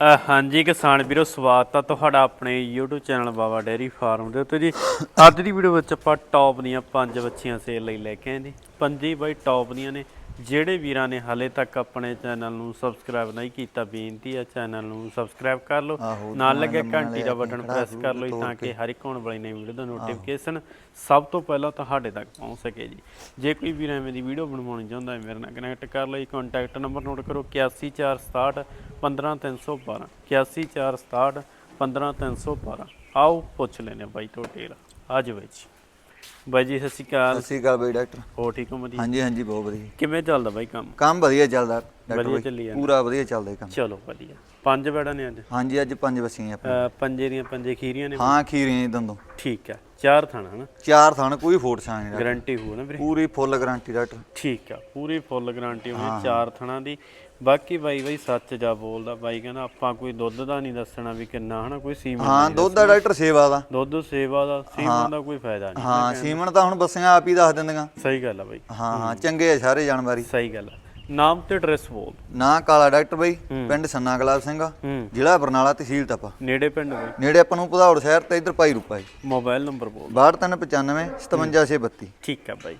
ਹਾਂਜੀ ਕਿਸਾਨ ਵੀਰੋ, ਸਵਾਗਤ ਆ ਤੁਹਾਡਾ ਆਪਣੇ YouTube channel Baba dairy farm ਦੇ ਉੱਤੇ ਜੀ। ਅੱਜ ਦੀ ਵੀਡੀਓ ਵਿੱਚ ਆਪਾਂ ਟੌਪ ਦੀਆਂ ਪੰਜ ਬੱਚੀਆਂ ਸੇਲ ਲਈ ਲੈ ਕੇ ਆਏ ਜੀ ਪੰਜੀ ਬਾਈ ਟੌਪ ਦੀਆਂ ਨੇ। ਜਿਹੜੇ ਵੀਰਾਂ ਨੇ ਹਾਲੇ ਤੱਕ ਆਪਣੇ ਚੈਨਲ ਨੂੰ ਸਬਸਕ੍ਰਾਈਬ ਨਹੀਂ ਕੀਤਾ ਬੇਨਤੀ ਹੈ ਚੈਨਲ ਨੂੰ ਸਬਸਕ੍ਰਾਈਬ ਕਰ ਲਓ। ਨਾਲ ਲੱਗੇ ਘੰਟੀ ਦਾ ਬਟਨ ਪ੍ਰੈਸ ਕਰ ਲਓ ਤਾਂ ਕੇ। ਹਰ ਇੱਕ ਆਉਣ ਵਾਲੀ ਨਵੀਂ ਵੀਡੀਓ ਦਾ ਨੋਟੀਫਿਕੇਸ਼ਨ ਸਭ ਤੋਂ ਪਹਿਲਾਂ ਤੁਹਾਡੇ ਤੱਕ ਪਹੁੰਚ ਸਕੇ ਜੀ। ਜੇ ਕੋਈ ਵੀਰ ਐਵੇਂ ਦੀ ਵੀਡੀਓ ਬਣਵਾਉਣੀ ਚਾਹੁੰਦਾ ਹੈ ਮੇਰੇ ਨਾਲ ਕਨੈਕਟ ਕਰ ਲਈ ਕੰਟੈਕਟ ਨੰਬਰ ਨੋਟ ਕਰੋ 8146 15312 8146 15312 ਆਓ ਪੁੱਛ ਲੈਨੇ ਬਾਈ ਤੋਂ ਡਿਟੇਲ ਅੱਜ ਵਿੱਚ ਬਾਈ ਜੀ ਸਤਿ ਸ਼੍ਰੀ ਅਕਾਲ। ਸਤਿ ਸ਼੍ਰੀ ਅਕਾਲ ਬਈ ਡਾਕਟਰ। ਹੋ ਠੀਕ ਹੋ ਵਧੀਆ ਹਾਂਜੀ ਹਾਂਜੀ ਬਹੁਤ ਵਧੀਆ। ਕਿਵੇਂ ਚੱਲਦਾ ਬਾਈ ਕੰਮ? ਕੰਮ ਵਧੀਆ ਚੱਲਦਾ ਡਾਕਟਰ ਵਧੀਆ ਬਈ। ਚੱਲੀ ਜਾਂਦਾ। ਪੂਰਾ ਵਧੀਆ ਚੱਲਦਾ ਇਹ ਕੰਮ। ਚਲੋ ਵਧੀਆ। ਪੰਜ ਬੈੜਾਂ ਨੇ ਅੱਜ? ਹਾਂਜੀ ਅੱਜ ਪੰਜ ਵਸੀਆਂ ਅਹ ਪੰਜੇ ਦੀਆਂ ਪੰਜੇ ਖੀਰੀਆਂ ਨੇ? ਹਾਂ ਖੀਰੀਆਂ ਦੰਦੋਂ। ਠੀਕ ਆ ਚਾਰ ਥਾਣਾ ਹਨਾ? ਚਾਰ ਥਣ ਕੋਈ ਫੋਟ ਛਾਂ ਨਹੀਂ ਡਾਕਟਰ। ਗਾਰੰਟੀ ਹੋਊ ਨਾ ਵੀਰੇ। ਪੂਰੀ ਫੁੱਲ ਗਾਰੰਟੀ ਡਾਕਟਰ। ਠੀਕ ਆ ਪੂਰੀ ਫੁੱਲ ਗਾਰੰਟੀ ਹੋਣੀ ਚਾਰ ਥਣਾ ਦੀ। ਬਾਕੀ ਬਾਈ ਬਾਈ ਸੱਚ ਜਾ ਬੋਲਦਾ ਬਾਈ ਕਹਿੰਦਾ ਆਪਾਂ ਕੋਈ ਦੁੱਧ ਦਾ ਨਹੀਂ ਦੱਸਣਾ ਵੀ ਕਿੰਨਾ ਹਨਾ ਕੋਈ ਸੀਮਨ ਹਾਂ ਦੁੱਧ ਦਾ ਡਾਕਟਰ ਸੇਵਾ ਦਾ। ਦੁੱਧ ਸੇਵਾ ਦਾ ਸੀਮਨ ਦਾ ਕੋਈ ਫਾਇਦਾ ਨਹੀਂ। ਹਾਂ ਸੀਮਨ ਤਾਂ ਹੁਣ ਬੱਸੀਆਂ ਆਪ ਹੀ ਦੱਸ ਦਿੰਦੀਆਂ। ਸਹੀ ਗੱਲ ਆ ਬਾਈ। ਹਾਂ ਹਾਂ ਚੰਗੇ ਆ ਸਾਰੇ ਜਾਨਵਰੀ ਸਹੀ ਗੱਲ ਆ। ਨਾਮ ਤੇ ਐਡਰੈਸ ਬੋਲ। ਨਾ ਕਾਲਾ ਡਾਕਟਰ ਬਈ ਪਿੰਡ ਸੰਨਾ ਗੁਲਾਬ ਸਿੰਘ ਜ਼ਿਲ੍ਹਾ ਬਰਨਾਲਾ ਤਹਿਸੀਲ ਤਪਾ ਨੇੜੇ ਪਿੰਡ ਬਾਈ। ਨੇੜੇ ਆਪਾਂ ਨੂੰ ਭਦੌੜ ਸ਼ਹਿਰ ਤੇ ਇਧਰ ਭਾਈ ਰੂਪਾ ਜੀ। ਮੋਬਾਈਲ ਨੰਬਰ ਬੋਲ। 6295 57632 ਠੀਕ ਆ ਬਾਈ।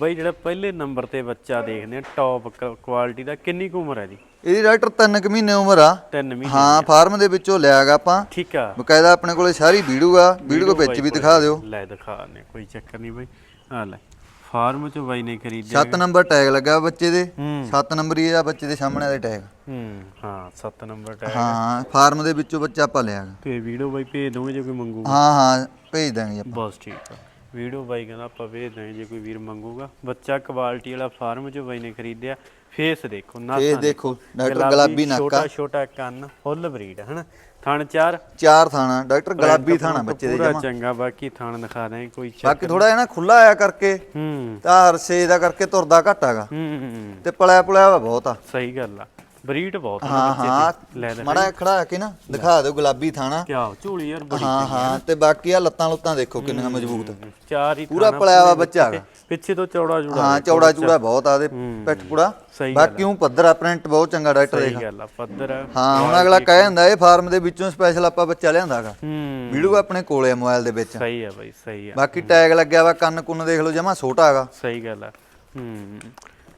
ਬਾਈ ਜਿਹੜਾ ਪਹਿਲੇ ਨੰਬਰ ਤੇ ਬੱਚਾ ਦੇਖਦੇ ਆ ਟੌਪ ਕੁਆਲਿਟੀ ਦਾ ਕਿੰਨੀ ਕੁ ਉਮਰ ਹੈ ਜੀ? ਇਹਦੀ ਡਾਕਟਰ 3 ਕੁ ਮਹੀਨੇ ਉਮਰ ਆ। 3 ਮਹੀਨੇ। ਹਾਂ ਫਾਰਮ ਦੇ ਵਿੱਚੋਂ ਲਿਆਗਾ ਆਪਾਂ। ਠੀਕ ਆ। ਬਕਾਇਦਾ ਆਪਣੇ ਕੋਲੇ ਸਾਰੀ ਵੀਡੀਓ ਆ ਵੀਡੀਓ ਵਿੱਚ ਵੀ ਦਿਖਾ ਦਿਓ। ਲੈ ਦਿਖਾ ਨੇ ਕੋਈ ਚੱਕਰ ਨਹੀਂ ਬਾਈ। ਆ ਲੈ ਫਾਰਮ ਚ ਬਾਈ ਨੇ ਖਰੀਦਿਆ 7 ਨੰਬਰ ਟੈਗ ਲੱਗਾ ਬੱਚੇ ਦੇ। ਹੂੰ। 7 ਨੰਬਰ ਹੀ ਆ ਬੱਚੇ ਦੇ ਸਾਹਮਣੇ ਦਾ ਟੈਗ। ਹੂੰ ਹਾਂ 7 ਨੰਬਰ ਟੈਗ ਹਾਂ। ਫਾਰਮ ਦੇ ਵਿੱਚੋਂ ਬੱਚਾ ਆਪਾਂ ਲਿਆਗਾ ਤੇ ਵੀਡੀਓ ਬਾਈ ਭੇਜ ਦੋਗੇ ਜੇ ਕੋਈ ਮੰਗੂ ਹਾਂ ਹਾਂ ਭੇਜ ਦਾਂਗੇ ਆਪਾਂ। ਬਸ ਠੀਕ ਆ। ਵੀਡੀਓ ਬਾਈ ਕਹਿੰਦਾ ਆਪਾਂ ਭੇਜ ਦਾਂਗੇ ਜੇ ਕੋਈ ਵੀਰ ਮੰਗੂਗਾ। ਬੱਚਾ ਕੁਆਲਿਟੀ ਵਾਲਾ ਫਾਰਮ ਚ ਬਾਈ ਨੇ ਖਰੀਦਿਆ। ਫੇਸ ਦੇਖੋ ਨਾ ਇਹ ਦੇਖੋ। ਡਾਕਟਰ ਗੁਲਾਬੀ ਨਾਕਾ। ਛੋਟਾ ਛੋਟਾ ਕੰਨ ਫੁੱਲ ਬਰੀਡ ਹਨਾ? ਥਣ ਚਾਰ। ਚਾਰ ਥਾਣਾ ਡਾਕਟਰ ਗੁਲਾਬੀ ਥਾਣਾ ਬੱਚੇ ਦੇ ਪੂਰਾ ਜਮਾ ਚੰਗਾ ਬਾਕੀ ਥਣ ਦਿਖਾ ਦਾਂਗੇ ਕੋਈ ਬਾਕੀ ਥੋੜਾ ਜਿਹਾ ਨਾ ਖੁੱਲਾ ਆਇਆ ਕਰਕੇ ਹੂੰ। ਤਾਂ ਹਰਸੇ ਦਾ ਕਰਕੇ ਤੁਰਦਾ ਘੱਟ ਹੈਗਾ। ਹੂੰ ਤੇ ਪਲਿਆ ਪੁਲਿਆ ਬਹੁਤ ਆ। ਸਹੀ ਗੱਲ ਆ। ਬਰੀਡ ਬਹੁਤ ਆ ਹਾਂ ਹਾਂ ਮੜਾ ਖੜਾ ਕੇ ਨਾ ਦਿਖਾ ਦਿਓ ਗੁਲਾਬੀ ਥਾਣਾ। ਕਿਆ ਝੋਲੀ ਯਾਰ ਬੜੀ ਹਾਂ ਹਾਂ ਤੇ ਬਾਕੀ ਆ ਲੱਤਾਂ ਲੁੱਤਾਂ ਦੇਖੋ ਕਿੰਨੀਆਂ ਮਜ਼ਬੂਤ। ਚਾਰ ਹੀ ਪੂਰਾ ਪਲਿਆ ਵਾ ਬੱਚਾ ਪਿੱਛੇ ਤੋਂ ਚੌੜਾ ਜੁੜਾ ਹਾਂ ਚੌੜਾ ਚੂੜਾ ਬਹੁਤ ਆ ਦੇ। ਪਿੱਠ ਪੁੜਾ ਸਹੀ ਬਾਕੀ ਉਹ ਪੱਧਰ ਆ ਪ੍ਰਿੰਟ ਬਹੁਤ ਚੰਗਾ ਡਾਕਟਰ ਸਹੀ ਦੇਖ। ਗੱਲ ਆ ਪੱਧਰ ਹਾਂ ਹੁਣ ਅਗਲਾ ਕਹਿ ਜਾਂਦਾ ਇਹ ਫਾਰਮ ਦੇ ਵਿੱਚੋਂ ਸਪੈਸ਼ਲ ਆਪਾਂ ਬੱਚਾ ਲਿਆਂਦਾਗਾ ਹੂੰ। ਵੀਡੀਓ ਆਪਣੇ ਕੋਲੇ ਆ ਮੋਬਾਈਲ ਦੇ ਵਿੱਚ। ਸਹੀ ਆ ਬਾਈ ਸਹੀ ਆ। ਬਾਕੀ ਟੈਗ ਲੱਗਿਆ ਵਾ ਕੰਨ ਕੁੰਨ ਦੇਖ ਲਓ ਜਮਾ ਛੋਟਾ ਹੈਗਾ। ਸਹੀ ਗੱਲ ਆ। ਹੂੰ।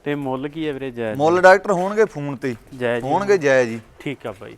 ਤੇ ਮੁੱਲ ਕੀ ਹੈ ਵੀਰੇ ਜਾਇਜ਼ ਮੁੱਲ ਡਾਕਟਰ ਹੋਣਗੇ ਫੋਨ ਤੇ। ਜਾਇਜ਼ ਹੀ? ਹੋਣਗੇ ਜਾਇਜ਼ ਜੀ। ਠੀਕ ਆ ਬਾਈ।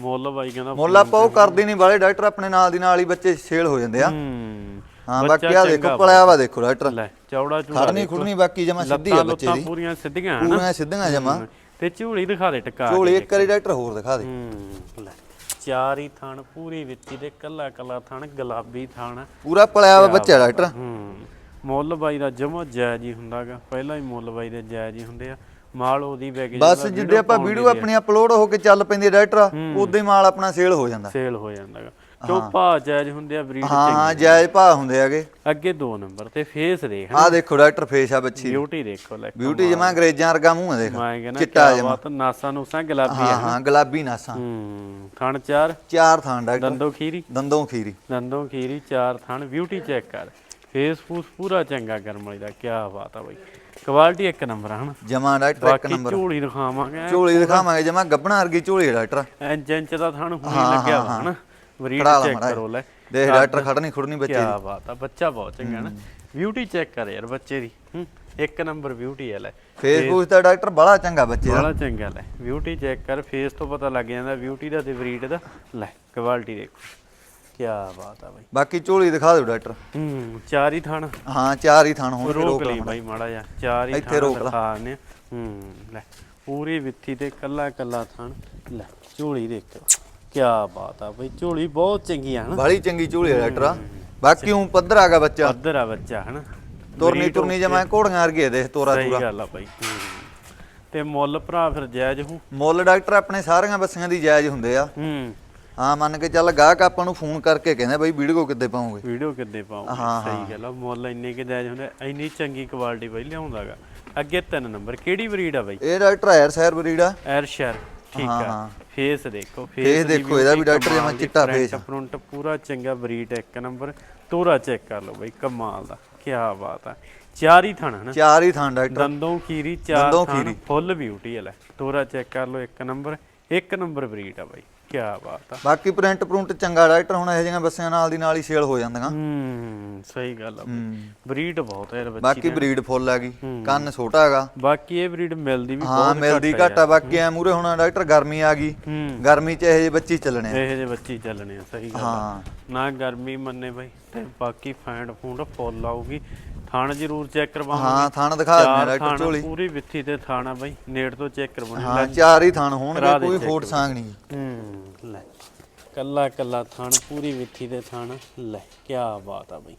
ਮੁੱਲ ਬਾਈ ਕਹਿੰਦਾ ਮੁੱਲ ਆਪਾਂ ਉਹ ਕਰਦੇ ਨਹੀਂ ਵਾਲੇ ਡਾਕਟਰ ਆਪਣੇ ਨਾਲ ਦੀ ਨਾਲ ਹੀ ਬੱਚੇ ਸੇਲ ਹੋ ਜਾਂਦੇ ਆ। ਹੂੰ। ਬਾਕੀ ਆ ਦੇਖੋ ਪਲਿਆ ਵਾ ਦੇਖੋ ਡਾਕਟਰ। ਲੈ ਚੌੜਾ ਚੂੜਾ ਖੜਨੀ ਖੁੜਨੀ ਬਾਕੀ ਜਮਾ ਸਿੱਧੀ ਆ ਬੱਚੇ ਦੀ। ਪੂਰੀਆਂ ਸਿੱਧੀਆਂ ਹਨਾ। ਪੂਰੀਆਂ ਸਿੱਧੀਆਂ ਜਮਾ। ਤੇ ਝੂਲੀ ਦਿਖਾ ਦੇ ਟਕਾ ਝੋਲੀ ਇੱਕ ਵਾਰੀ ਡਾਕਟਰ ਹੋਰ ਦਿਖਾ ਦੇ। ਹੂੰ ਲੈ। ਚਾਰ ਹੀ ਥਣ ਪੂਰੀ ਵਿੱਚੀ ਦੇ ਕੱਲਾ ਕੱਲਾ ਥਣ ਗੁਲਾਬੀ ਥਣ। ਪੂਰਾ ਪਲਿਆ ਵਾ ਬੱਚਾ ਡਾਕਟਰ। ਹੂੰ। ਮੁੱਲ ਬਾਈ ਦਾ ਜਮਾ ਜਾਇਜ਼ ਹੀ ਹੁੰਦਾਗਾ ਪਹਿਲਾਂ ਹੀ ਮੁੱਲ ਬਾਈ ਦੇ ਜਾਇਜ਼ ਹੀ ਹੁੰਦੇ ਆ। ਮਾਲ ਉਹਦੀ ਵੈਗ ਬਸ ਜਿੱਦੇ ਆਪਾਂ ਵੀਡੀਓ ਆਪਣੀ ਅਪਲੋਡ ਹੋ ਕੇ ਚੱਲ ਪੈਂਦੀ ਹੈ। ਡਾਕਟਰ ਉਦੋਂ ਹੀ ਮਾਲ ਆਪਣਾ ਸੇਲ ਹੋ ਜਾਂਦਾ। ਸੇਲ ਹੋ ਜਾਂਦਾਗਾ ਕਿਉਂ ਭਾ ਜਾਇਜ਼ ਹੁੰਦੇ ਆ ਬਰੀਡ ਹਾਂ ਹਾਂ ਜਾਇਜ਼ ਭਾਅ ਹੁੰਦੇ ਹੈਗੇ। ਅੱਗੇ ਦੋ ਨੰਬਰ ਤੇ ਫੇਸ ਦੇਖ ਆਹ ਦੇਖੋ ਡਾਕਟਰ ਫੇਸ ਆ ਬੱਚੀ ਬਿਊਟੀ ਦੇਖੋ ਲੈ ਬਿਊਟੀ ਜਮਾ ਅੰਗਰੇਜ਼ਾਂ ਵਰਗਾ ਮੂੰਹ ਆ ਦੇਖ। ਚਿੱਟਾ ਕਿਆ ਬਾਤ ਨਾਸਾਂ ਨੂਸਾਂ ਗੁਲਾਬੀ ਹਾਂ ਹਾਂ ਗੁਲਾਬੀ ਨਾਸਾਂ। ਹੂੰ ਥਣ ਚਾਰ। ਚਾਰ ਥਾਂ ਡਾਕਟਰ ਦੰਦੋ ਖੀਰੀ। ਦੰਦੋਂ ਖੀਰੀ। ਦੰਦੋਂ ਖੀਰੀ ਚਾਰ ਥਣ। ਬਿਊਟੀ ਚੈੱਕ ਕਰ। ਫੇਸ ਫੂਸ ਪੂਰਾ ਚੰਗਾ ਗਰਮ ਵਾਲੀ ਦਾ ਕੀ ਬਾਤ ਆ ਬਾਈ। ਕੁਆਲਿਟੀ ਇੱਕ ਨੰਬਰ ਹਨਾ? ਜਮਾ ਡਾਕਟਰ ਇੱਕ ਨੰਬਰ ਝੋਲੀ ਦਿਖਾਵਾਂਗੇ। ਝੋਲੀ ਦਿਖਾਵਾਂਗੇ ਜਮਾ ਗੱਬਣਾ ਵਰਗੀ ਝੋਲੀ ਡਾਕਟਰ। ਇੰਜਨ ਚ ਦਾ ਥਣ ਹੁਣੀ ਲੱਗਿਆ ਵਾ ਹਨਾ? ਲਾ ਚੈੱਕ ਕਰੋ ਲੈ। ਦੇਖ ਡਾਕਟਰ ਖੜਨੀ ਖੁੜਨੀ ਬੱਚੇ ਕੀ ਬਾਤ ਆ ਬੱਚਾ ਬਹੁਤ ਚੰਗਾ ਨਾ ਬਿਊਟੀ ਚੈੱਕ ਕਰ ਯਾਰ ਬੱਚੇ ਦੀ ਇੱਕ ਨੰਬਰ ਬਿਊਟੀ ਹੈ ਲੈ। ਫੇਸਬੁੱਕ ਦਾ ਡਾਕਟਰ ਬੜਾ ਚੰਗਾ ਬੱਚੇ ਦਾ। ਬੜਾ ਚੰਗਾ ਲੈ। ਬਿਊਟੀ ਚੈੱਕ ਕਰ ਫੇਸ ਤੋਂ ਪਤਾ ਲੱਗ ਜਾਂਦਾ ਬਿਊਟੀ ਦਾ ਤੇ ਬਰੀਡ ਦਾ। ਲੈ ਕੁਆਲਿਟੀ ਦੇਖੋ। ਕੀ ਬਾਤ ਆ ਬਾਈ। ਬਾਕੀ ਝੋਲੀ ਦਿਖਾ ਦਿਓ ਡਾਕਟਰ। ਹੂੰ ਚਾਰ ਹੀ ਥਣ। ਹਾਂ ਚਾਰ ਹੀ ਥਾਣ ਹੋਣਗੇ ਰੋਕ ਲਈ ਬਾਈ ਮਾੜਾ ਜਿਹਾ ਚਾਰ ਹੀ ਥਣ ਰੋਕ। ਦਿਖਾਣੇ ਹੂੰ ਲੈ ਪੂਰੀ ਵਿੱਥੀ ਤੇ ਕੱਲਾ ਕੱਲਾ ਥਣ। ਲੈ ਝੋਲੀ ਦੇਖੋ ਕੀ ਬਾਤ ਆ ਬਾਈ ਝੋਲੀ ਬਹੁਤ ਚੰਗੀ ਆ ਹਨਾ ਬੜੀ ਚੰਗੀ ਝੋਲੀ ਆ ਡਾਕਟਰ ਬਾਕੀ ਉਹ ਪੱਧਰ ਆਗਾ ਬੱਚਾ। ਪੱਧਰ ਆ ਬੱਚਾ ਹਨਾ। ਤੁਰਨੀ ਤੁਰਨੀ ਜਮਾ ਘੋੜੀਆਂ ਵਰਗੀ ਦੇਖ ਤੋਰਾ ਸਹੀ ਤੋਰਾ। ਗੱਲ ਆ ਬਾਈ। ਤੇ ਮੁੱਲ ਭਰਾ ਫਿਰ ਜਾਇਜ਼ ਹੂੰ ਮੁੱਲ ਡਾਕਟਰ ਆਪਣੇ ਸਾਰੀਆਂ ਬੱਸੀਆਂ ਦੀ ਜਾਇਜ਼ ਹੁੰਦੇ ਆ। ਹੂੰ। ਹਾਂ ਮੰਨ ਕੇ ਚੱਲ ਗਾਹਕ ਆਪਾਂ ਨੂੰ ਫੋਨ ਕਰਕੇ ਕਹਿੰਦੇ ਬਈ ਵੀਡੀਓ ਕਿੱਦੇ ਪਾਉਂਗੇ? ਵੀਡੀਓ ਕਿੱਦੇ ਪਾਉਂਗੇ? ਹਾਂ, ਸਹੀ ਗੱਲ ਆ ਮੁੱਲ ਇੰਨੇ ਕਿ ਜਾਇਜ਼ ਹੁੰਦੇ ਇੰਨੀ ਚੰਗੀ ਕੁਆਲਿਟੀ ਬਾਈ ਲਿਆਉਂਦਾਗਾ। ਅੱਗੇ ਤਿੰਨ ਨੰਬਰ ਕਿਹੜੀ ਬਰੀਡ ਆ ਬਾਈ? ਇਹ ਡਾਕਟਰ ਐਰ ਸਹਿਰ ਬਰੀਡ ਆ। ਐਰਸ਼ਰ ਠੀਕ ਹਾਂ, ਆ। ਹਾਂ। ਫੇਸ ਦੇਖੋ Face ਦੇਖੋ, ਇਹਦਾ ਵੀ beauty ਡਾਕਟਰ ਜਮਾਂ ਕਮਾਲ ਦੀ, ਚਿੱਟਾ face। front ਪੂਰਾ ਚੰਗਾ ਬਰੀਡ ਇੱਕ ਨੰਬਰ। ਤੋਰਾ ਚੈੱਕ ਕਰ ਲਓ ਬਾਈ ਕਮਾਲ ਦਾ ਕੀ ਬਾਤ ਆ। ਚਾਰ ਹੀ ਥਣ ਹਨਾ ਚਾਰ ਹੀ ਥਾਂ ਡਾਕਟਰ ਦੰਦੋਂ ਖੀਰੀ ਚਾਰ ਦੰਦੋਂ ਥਣ ਖੀਰੀ। ਫੁੱਲ ਬਿਊਟੀ ਹੈ ਲੈ। ਤੋਰਾ ਚੈੱਕ ਕਰ ਲਓ ਇੱਕ ਨੰਬਰ ਇੱਕ ਨੰਬਰ ਬਰੀਡ ਆ ਬਾਈ। ਕੀ ਬਾਤ ਆ। ਬਾਕੀ ਪ੍ਰਿੰਟ ਪ੍ਰਿੰਟ ਚੰਗਾ ਡਾਕਟਰ ਹੁਣ ਇਹੋ ਜਿਹੀਆਂ ਬੱਸਿਆਂ ਨਾਲ ਦੀ ਨਾਲ ਹੀ ਸੇਲ ਹੋ ਜਾਂਦੀਆਂ। ਹੂੰ ਸਹੀ ਗੱਲ ਆ ਹੂੰ। ਬਰੀਡ ਬਹੁਤ ਹੈ ਯਾਰ ਬੱਚੀ ਬਾਕੀ ਬਰੀਡ ਫੁੱਲ ਹੈਗੀ। ਕੰਨ ਛੋਟਾ ਹੈਗਾ। ਬਾਕੀ ਇਹ ਬਰੀਡ ਮਿਲਦੀ ਵੀ ਹਾਂ ਬਹੁਤ ਮਿਲਦੀ ਘੱਟ ਆ ਬਾਕੀ ਐ ਮੂਰੇ ਹੁਣ ਡਾਕਟਰ ਗਰਮੀ ਆ ਗਈ। ਹੂੰ। ਗਰਮੀ ਚ ਇਹੋ ਜਿਹੇ ਬੱਚੇ ਹੀ ਚੱਲਣੇ ਆ। ਇਹੋ ਜਿਹੇ ਬੱਚੇ ਹੀ ਚੱਲਣੇ ਆ ਸਹੀ ਗੱਲ ਆ। ਹਾਂ। ਨਾ ਗਰਮੀ ਮੰਨੇ ਬਾਈ ਤੇ ਬਾਕੀ ਫੈਂਡ ਫੂੰਡ ਫੁੱਲ ਆਊਗੀ। ਥਣ ਜ਼ਰੂਰ ਚੈੱਕ ਕਰਵਾਵਾਂਗੇ ਹਾਂ ਥਣ ਦਿਖਾ ਦਿੰਦੇ ਡਾਕਟਰ ਝੋਲੀ ਪੂਰੀ ਵਿੱਥੀ ਤੇ ਥਾਣਾ ਬਾਈ ਨੇੜ ਤੋਂ ਚੈੱਕ ਕਰਵਾਉਣੀ। ਹਾਂ ਚਾਰ ਹੀ ਥਣ ਹੋਣਗੇ ਕੋਈ ਫੋਟ ਸਾਂਗ ਨਹੀਂ। ਹੂੰ ਲੈ ਕੱਲਾ ਕੱਲਾ ਥਣ ਪੂਰੀ ਵਿੱਥੀ ਦੇ ਥਣ ਲੈ ਕੀ ਬਾਤ ਆ ਬਾਈ।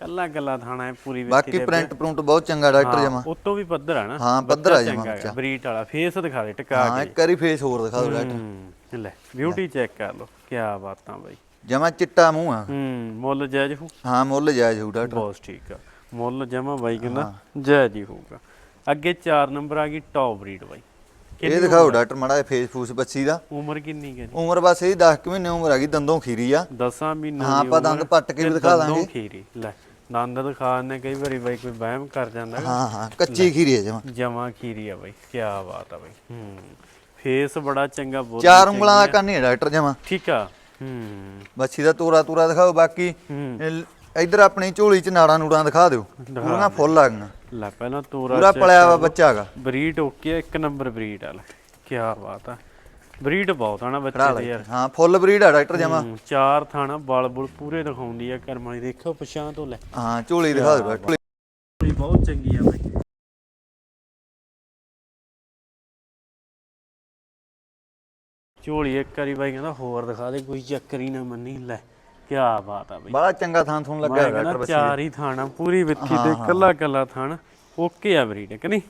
ਕੱਲਾ ਕੱਲਾ ਥਾਣਾ ਹੈ ਪੂਰੀ ਵਿੱਥੀ ਬਾਕੀ ਪ੍ਰਿੰਟ ਪ੍ਰਿੰਟ ਬਹੁਤ ਚੰਗਾ ਡਾਕਟਰ ਜਮਾ। ਉਤੋਂ ਵੀ ਪੱਧਰ ਆ ਨਾ ਹਾਂ, ਪੱਧਰ ਆ ਜਮਾਂ। ਬਰੀਟ ਵਾਲਾ ਫੇਸ ਦਿਖਾ ਦੇ ਟਿਕਾ ਹਾਂ ਇੱਕ ਵਾਰੀ ਫੇਸ ਹੋਰ ਦਿਖਾ ਦਿਓ ਡਾਕਟਰ ਹੂੰ ਲੈ ਬਿਊਟੀ ਚੈੱਕ ਕਰ ਲਓ ਕੀ ਬਾਤਾਂ ਬਾਈ। ਜਮਾ ਚਿੱਟਾ ਮੂੰਹ ਆ। ਹੂੰ ਮੁੱਲ ਜਾਇਜ਼ ਹੋ ਹਾਂ ਮੁੱਲ ਜਾਇਜ਼ ਹੋਊ ਡਾਕਟਰ ਬਹੁਤ ਠੀਕ ਆ। ਮੁੱਲ ਜਮਾ ਬਾਈ ਕਹਿੰਦਾ ਜਾਇਜ਼ ਹੀ ਹੋਊਗਾ। ਅੱਗੇ 4 ਨੰਬਰ ਆ ਗਈ ਟੌਪ ਬਰੀਡ ਬਾਈ। ਇਹ ਦਿਖਾਓ ਡਾਕਟਰ ਮਾੜਾ ਫੇਸ ਫੂਸ ਬੱਚੀ ਦਾ। ਉਮਰ ਕਿੰਨੀ ਹੈ ਜੀ? ਉਮਰ ਬਸ ਇਹ 10 ਕੁ ਮਹੀਨੇ ਉਮਰ ਹੈਗੀ ਦੰਦੋਂ ਖੀਰੀ ਆ। 10 ਮਹੀਨੇ ਹਾਂ, ਆਪਾਂ ਦੰਦ ਪੱਟ ਕੇ ਵੀ ਦਿਖਾ ਦਾਂਗੇ। ਖੀਰੀ। ਲੈ ਦੰਦ ਦਿਖਾ ਨੇ ਕਈ ਵਾਰੀ ਬਾਈ ਕੋਈ ਵਹਿਮ ਕਰ ਜਾਂਦਾ। ਹਾਂ ਹਾਂ ਕੱਚੀ ਖੀਰੀ ਹੈ ਜਮਾ। ਜਮਾ ਖੀਰੀ ਆ ਬਾਈ ਕੀ ਬਾਤ ਆ ਬਾਈ। ਹੂੰ ਫੇਸ ਬੜਾ ਚੰਗਾ ਬਹੁਤ ਚਾਰ ਉਂਗਲਾਂ ਦਾ ਕੰਨ ਹੀ ਡਾਕਟਰ ਜਮਾ। ਠੀਕ ਆ ਹੂੰ। ਬੱਚੀ ਦਾ ਤੋਰਾ ਤੋਰਾ ਦਿਖਾਓ ਬਾਕੀ। ਇੱਧਰ ਆਪਣੀ ਝੋਲੀ ਚ ਨਾੜਾਂ ਨੂੜਾਂ ਦਿਖਾ ਦਿਓ। ਪੂਰੀਆਂ ਫੁੱਲ ਆ ਗਈਆਂ। ਲੈ ਪਹਿਲਾਂ ਤੋਰਾ ਪੂਰਾ ਪਲਿਆ ਵਾ। ਬੱਚਾ ਹੈਗਾ। ਬਰੀਡ ਓਕੇ ਆ, ਇੱਕ ਨੰਬਰ ਬਰੀਡ ਆ ਲੈ। ਕੀ ਬਾਤ ਆ। ਬਰੀਡ ਬਹੁਤ ਆ ਨਾ ਬੱਚੇ ਦੇ ਯਾਰ। ਹਾਂ ਫੁੱਲ ਬਰੀਡ ਆ ਡਾਕਟਰ ਜਮਾ। ਚਾਰ ਥਾਣਾ ਬਲ ਬੁਲ ਪੂਰੇ ਦਿਖਾਉਂਦੀ ਆ ਕਰਮ ਵਾਲੀ। ਦੇਖੋ ਪਛਾਂ ਤੋਂ ਲੈ। ਹਾਂ ਝੋਲੀ ਦਿਖਾ ਦਿਓ ਡਾਕਟਰ ਬਹੁਤ ਚੰਗੀ ਆ ਬਾਈ। ਝੋਲੀ ਇੱਕ ਵਾਰੀ ਬਾਈ ਕਹਿੰਦਾ ਹੋਰ ਦਿਖਾ ਦੇ ਕੋਈ ਚੱਕਰ ਹੀ ਨਾ ਮੰਨੀ। ਲੈ। ਕੀ ਬਾਤ ਆ ਬਾਈ। ਬੜਾ ਚੰਗਾ ਥਾਂ ਥੂਣ ਲੱਗਾ ਮੈਂ ਹੈ ਕਹਿੰਦਾ ਡਾਕਟਰ ਬੱਚੀ ਚਾਰ ਹੀ ਥਾਣਾ ਪੂਰੀ ਵਿੱਥੀ ਤੇ ਕੱਲਾ ਕੱਲਾ ਥਾਣ ਓਕੇ ਆ ਬਰੀਡ ਕਿ ਨਹੀਂ?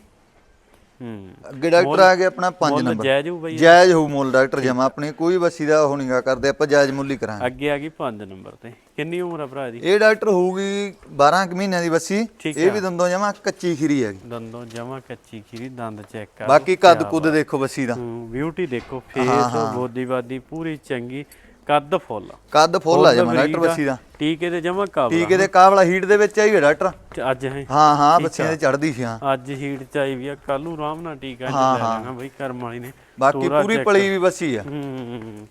ਹੂੰ। ਅੱਗੇ ਡਾਕਟਰ ਆ ਗਿਆ ਆਪਣਾ 5 ਮੁੱਲ ਨੰਬਰ। ਜਾਇਜ਼ ਹੋਊ ਬਾਈ। ਜਾਇਜ਼ ਹੋਊ ਮੁੱਲ ਡਾਕਟਰ ਜਮਾ ਆਪਣੀ ਕੋਈ ਬੱਸੀ ਦਾ ਉਹ ਨਹੀਂਗਾ ਕਰਦੇ ਆਪਾਂ ਜਾਇਜ਼ ਮੁੱਲ ਹੀ ਕਰਾਂਗੇ। ਅੱਗੇ ਆ ਗਈ 5 ਨੰਬਰ ਤੇ। ਕਿੰਨੀ ਉਮਰ ਆ ਭਰਾ ਦੀ? ਇਹ ਡਾਕਟਰ ਹੋਊਗੀ 12 ਕੁ ਮਹੀਨਿਆਂ ਦੀ ਬੱਸੀ ਇਹ ਵੀ ਦੰਦੋਂ ਜਮਾ ਕੱਚੀ ਖੀਰੀ ਹੈਗੀ। ਦੰਦੋਂ ਜਮਾ ਕੱਚੀ ਖੀਰੀ ਦੰਦ ਚੈੱਕ ਕਰ। ਬਾਕੀ ਕੱਦ ਕੁੱਦ ਦੇਖੋ ਬੱਸੀ ਦਾ। ਬਿਊਟੀ ਦੇਖੋ ਫੇਸ ਬੋਦੀਵਾਦੀ ਪੂਰੀ ਚੰਗੀ। ਕੱਦ ਫੁੱਲ। ਕੱਦ ਫੁੱਲ ਆ ਜਮਾ ਡਾਕਟਰ ਬੱਸੀ ਦਾ ਟੀਕੇ ਤੇ ਜਮਾ ਕਾਬਲਾ ਟੀਕੇ ਦੇ ਕਾਬਲਾ ਹੀਟ ਦੇ ਵਿੱਚ ਆਈ ਹੈ ਡਾਕਟਰ। ਅੱਜ ਹੈ ਹਾਂ ਹਾਂ ਬੱਚੀਆਂ ਦੇ ਚੜਦੀ ਸੀ ਹਾਂ। ਅੱਜ ਹੀਟ ਚ ਆਈ ਵੀ ਆ ਕੱਲ ਨੂੰ ਆਰਾਮ ਨਾਲ ਟੀਕਾ ਲੈ। ਲੈਣਾ ਬਈ ਕਰਮ ਵਾਲੀ ਨੇ। ਬਾਕੀ ਪੂਰੀ ਪਲੀ ਵੀ ਬੱਸੀ ਆ। ਹੂੰ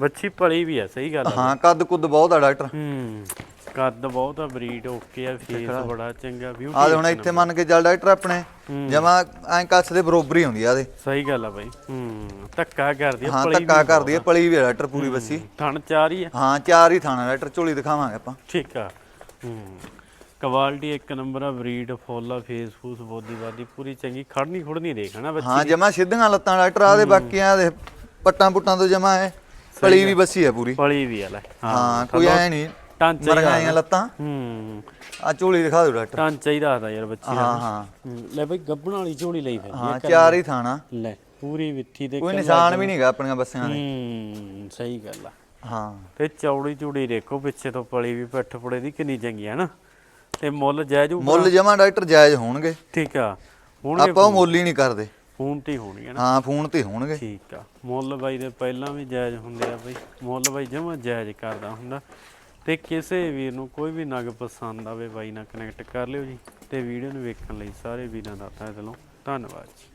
ਬੱਚੀ ਪਲੀ ਵੀ ਆ ਸਹੀ ਗੱਲ ਆ ਹਾਂ ਕੱਦ ਕੁੱਦ ਬਹੁਤ ਆ ਡਾਕਟਰ। ਹੂੰ। ਕੱਦ ਬਹੁਤ ਆ ਬਰੀਡ ਓਕੇ ਆ ਫੇਸ ਬੜਾ ਚੰਗਾ ਬਿਊਟੀ ਆ ਹੁਣ ਇੱਥੇ ਮੰਨ ਕੇ ਚੱਲ ਡਾਕਟਰ ਆਪਣੇ ਜਮਾ ਐਂ ਕੱਸ ਦੇ ਬਰੋਬਰ ਹੀ ਹੁੰਦੀ ਆ ਇਹਦੇ ਸਹੀ ਗੱਲ ਆ ਬਾਈ ਹੂੰ ਧੱਕਾ ਕਰਦੀ ਆ ਹਾਂ ਪਲੀ ਧੱਕਾ ਕਰਦੀ ਹੈ ਪਲੀ ਵੀ ਆ ਡਾਕਟਰ ਪੂਰੀ ਬੱਸੀ ਥਣ ਚਾਰ ਹੀ ਆ। ਹਾਂ ਚਾਰ ਹੀ ਥਾਣਾ ਡਾਕਟਰ ਝੋਲੀ ਦਿਖਾਵਾਂਗੇ ਆਪਾਂ। ਠੀਕ ਆ ਹੂੰ ਕੁਆਲਿਟੀ ਇੱਕ ਨੰਬਰ ਆ ਬਰੀਡ ਫੁੱਲ ਆ ਫੇਸ ਫੂਸ ਬੋਦੀ ਬਾਦੀ ਪੂਰੀ ਚੰਗੀ ਖੜਨੀ ਖੁੜਨੀ ਦੇਖ ਹਨਾ ਬੱਚੀ ਹਾਂ ਜਮਾ ਸਿੱਧੀਆਂ ਲੱਤਾਂ ਡਾਕਟਰ ਆ ਦੇ ਬਾਕੀਆਂ ਦੇ ਪੱਟਾਂ ਪੁੱਟਾਂ ਤੋਂ ਜਮਾ ਹੈ ਪਲੀ ਵੀ ਬੱਸੀ ਹੈ ਪੂਰੀ। ਪਲੀ ਵੀ ਆ ਲੈ। ਹਾਂ ਕੋਈ ਐ ਨਹੀਂ ਟਾਂਚਾ ਹੀ ਮਰਗਾਈਆਂ ਲੱਤਾਂ। ਹੂੰ। ਆ ਝੋਲੀ ਦਿਖਾ ਦਿਓ ਡਾਕਟਰ। ਟਾਂਚਾ ਹੀ ਦੱਸਦਾ ਯਾਰ ਬੱਚੀ ਦਾ ਹਾਂ ਹਾਂ। ਹੂੰ, ਲੈ ਬਈ ਗੱਬਣ ਵਾਲੀ ਝੋਲੀ ਲਈ ਫਿਰ। ਹਾਂ ਚਾਰ ਹੀ ਥਾਣਾ। ਲੈ ਪੂਰੀ ਵਿੱਥੀ ਦੇ ਕੋਈ ਨਿਸ਼ਾਨ ਵੀ ਨਹੀਂਗਾ ਆਪਣੀਆਂ ਬੱਸਿਆਂ ਦੇ। ਹੂੰ ਸਹੀ ਗੱਲ ਆ। ਹਾਂ। ਤੇ ਚੌੜੀ ਚੂੜੀ ਦੇਖੋ ਪਿੱਛੇ ਤੋਂ ਪਲੀ ਵੀ ਪਿੱਠ ਪੁੜੇ ਦੀ ਕਿੰਨੀ ਚੰਗੀ ਹੈ ਨਾ। ਤੇ ਮੁੱਲ ਜਾਇਜ਼ ਹੋਊ ਮੁੱਲ ਜਮਾ ਡਾਕਟਰ ਜਾਇਜ਼ ਹੋਣਗੇ। ਠੀਕ ਆ। ਹੁਣ ਆਪਾਂ ਉਹ ਮੁੱਲ ਹੀ ਨਹੀਂ ਕਰਦੇ। ਫੋਨ ਤੇ ਹੀ ਹੋਣੀ ਹੈ ਨਾ। ਹਾਂ ਫੋਨ ਤੇ ਹੋਣਗੇ। ਠੀਕ ਆ। ਮੁੱਲ ਬਾਈ ਦੇ ਪਹਿਲਾਂ ਵੀ ਜਾਇਜ਼ ਹੁੰਦੇ ਆ ਬਾਈ। ਮੁੱਲ ਬਾਈ ਜਮਾ ਜਾਇਜ਼ ਕਰਦਾ ਹੁੰਦਾ। ਤੇ ਕਿਸੇ ਵੀਰ ਨੂੰ ਕੋਈ ਵੀ ਨਗ ਪਸੰਦ ਆਵੇ ਬਾਈ ਨਾਲ ਕਨੈਕਟ ਕਰ ਲਿਓ ਜੀ ਤੇ ਵੀਡੀਓ ਨੂੰ ਵੇਖਣ ਲਈ ਸਾਰੇ ਵੀਰਾਂ ਦਾ ਤਹਿ ਦਿਲੋਂ ਧੰਨਵਾਦ ਜੀ।